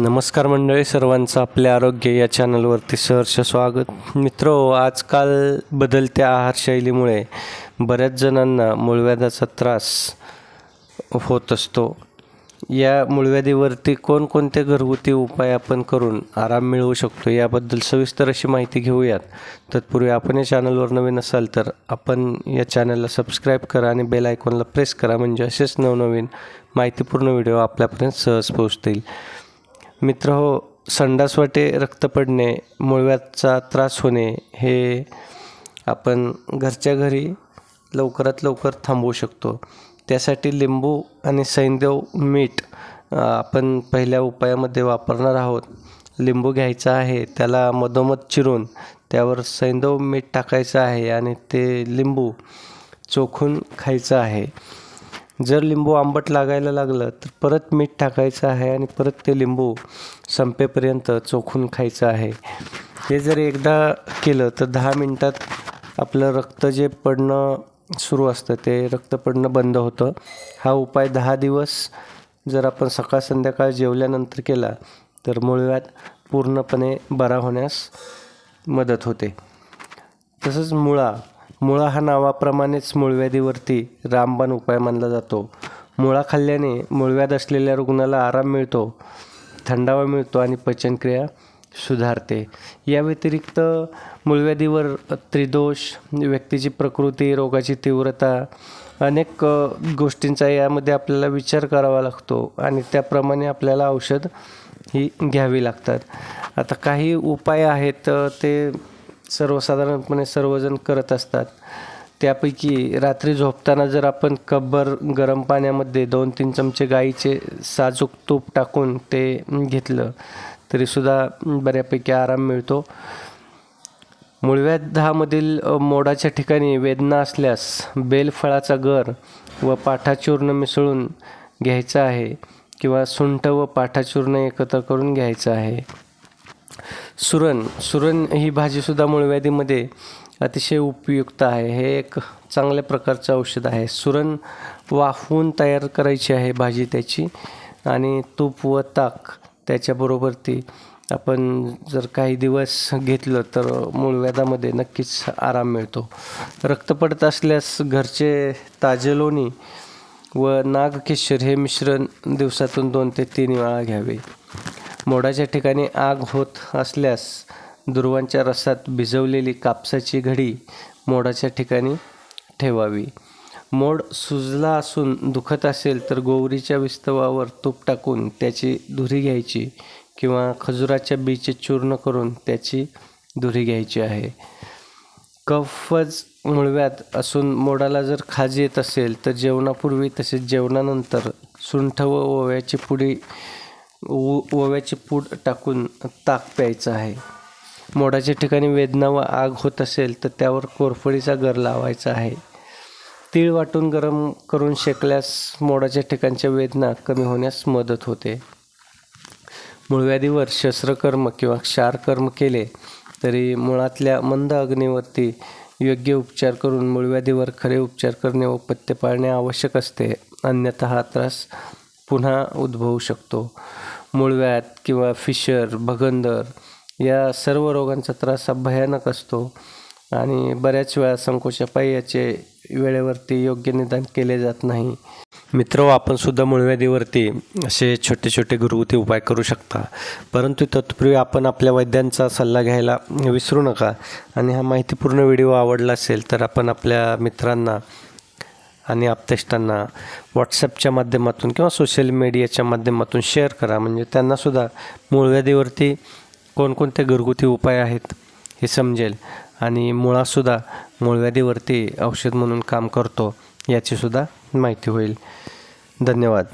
नमस्कार मंडळी सर्वांचं आपल्या आरोग्य या चॅनलवरती सहर्ष स्वागत. मित्र आजकाल बदलत्या आहारशैलीमुळे बऱ्याच जणांना मूळव्याधाचा त्रास होत असतो. या मूळव्याधीवरती कोणकोणते घरगुती उपाय आपण करून आराम मिळवू शकतो याबद्दल सविस्तर अशी माहिती घेऊयात. तत्पूर्वी आपण या चॅनलवर नवीन असाल तर आपण या चॅनलला सबस्क्राईब करा आणि बेल आयकॉनला प्रेस करा म्हणजे असेच नवनवीन माहितीपूर्ण व्हिडिओ आपल्यापर्यंत सहज पोहोचतील. मित्र हो संडास वाटे रक्त पडणे मुळव्याचा त्रास होणे हे आपण घरच्या घरी लवकरात लवकर थांबवू शकतो. त्यासाठी लिंबू आणि सैंदव मीठ आपण पहिल्या उपायामध्ये वापरणार आहोत. लिंबू घ्यायचा आहे त्याला मधोमध चिरून त्यावर सैंदव मीठ टाकायचं आहे आणि ते लिंबू चोखून खायचं आहे. जर लिंबू आंबट लागायला लागलं तर परत मीठ टाकायचं आहे आणि परत ते लिंबू संपेपर्यंत चोखून खायचं आहे. हे जर एकदा केलं तर दहा मिनटात आपलं रक्त जे पडणं सुरू असतं ते रक्त पडणं बंद होतं. हा उपाय दहा दिवस जर आपण सकाळ संध्याकाळ जेवल्यानंतर केला तर मुळव्यात पूर्णपणे बरा होण्यास मदत होते. तसंच मुळा मुळा हा नावाप्रमाणेच मूळव्याधीवरती रामबाण उपाय मानला जातो. मुळा खाल्ल्याने मूळव्याध असलेल्या रुग्णाला आराम मिळतो थंडावा मिळतो आणि पचनक्रिया सुधारते. या व्यतिरिक्त मूळव्याधीवर त्रिदोष व्यक्तीची प्रकृती रोगाची तीव्रता अनेक गोष्टींचा यामध्ये आपल्याला विचार करावा लागतो आणि त्याप्रमाणे आपल्याला औषध ही घ्यावी लागतात. आता काही उपाय आहेत ते सर्वसाधारणपणे सर्वजण करत असतात. त्यापैकी रात्री झोपताना जर आपण कब्बर गरम पाण्यामध्ये दोन तीन चमचे गाईचे साजूक तूप टाकून ते घेतलं तरीसुद्धा बऱ्यापैकी आराम मिळतो. मुळव्या दहामधील मोडाच्या ठिकाणी वेदना असल्यास बेलफळाचा गर व पाठाचूर्ण मिसळून घ्यायचा आहे किंवा सुंठ व पाठाचूर्ण एकत्र करून घ्यायचं आहे. सुरण. सुरण ही भाजीसुद्धा मूळव्याधीमध्ये अतिशय उपयुक्त आहे. हे एक चांगल्या प्रकारचं औषध आहे. सुरण वाफवून तयार करायची आहे भाजी त्याची आणि तूप व ताक त्याच्याबरोबर ती आपण जर काही दिवस घेतलं तर मूळव्याधामध्ये नक्कीच आराम मिळतो. रक्त पडत असल्यास घरचे ताजे लोणी व नागकेशर हे मिश्रण दिवसातून दोन ते तीन वेळा घ्यावे. मोडाच्या ठिकाणी आग होत असल्यास दुर्वांच्या रसात भिजवलेली कापसाची घडी मोडाच्या ठिकाणी ठेवावी. मोड सुजला असून दुखत असेल तर गोवरीच्या विस्तवावर तूप टाकून त्याची धुरी घ्यायची किंवा खजुराच्या बीचे चूर्ण करून त्याची धुरी घ्यायची आहे. कफज मुळव्यात असून मोडाला जर खाज येत असेल तर जेवणापूर्वी तसेच जेवणानंतर सुंठ व ओव्याची पुडी ओ ओव्याची पूड टाकून ताक प्यायचं आहे. मोडाच्या ठिकाणी वेदना व आग होत असेल तर त्यावर कोरफडीचा गर लावायचा आहे. तीळ वाटून गरम करून शेकल्यास मोडाच्या ठिकाणच्या वेदना कमी होण्यास मदत होते. मूळव्याधीवर शस्त्रकर्म किंवा क्षारकर्म केले तरी मुळातल्या मंद अग्नीवरती योग्य उपचार करून मूळव्याधीवर खरे उपचार करणे व पथ्य पाळणे आवश्यक असते. अन्यथा हा त्रास पुन्हा उद्भवू शकतो. मूळव्याध किंवा फिशर भगंदर या सर्व रोगांचा त्रास हा भयानक असतो. आणि बऱ्याच वेळा संकोचापायी याचे वेळेवरती योग्य निदान केले जात नाही. मित्र आपण सुद्धा मूळव्याधीवरती असे छोटे छोटे घरगुती उपाय करू शकता. परंतु तत्पूर्वी आपण आपल्या वैद्यांचा सल्ला घ्यायला विसरू नका. आणि हा माहितीपूर्ण व्हिडिओ आवडला असेल तर आपण आपल्या मित्रांना आणि आपतेष्टांना व्हॉट्सॲपच्या माध्यमातून किंवा सोशल मीडियाच्या माध्यमातून शेअर करा. म्हणजे त्यांनासुद्धा मूळव्याधीवरती कोणकोणते घरगुती उपाय आहेत हे समजेल. आणि मुळासुद्धा मूळव्याधीवरती औषध म्हणून काम करतो याचीसुद्धा माहिती होईल. धन्यवाद.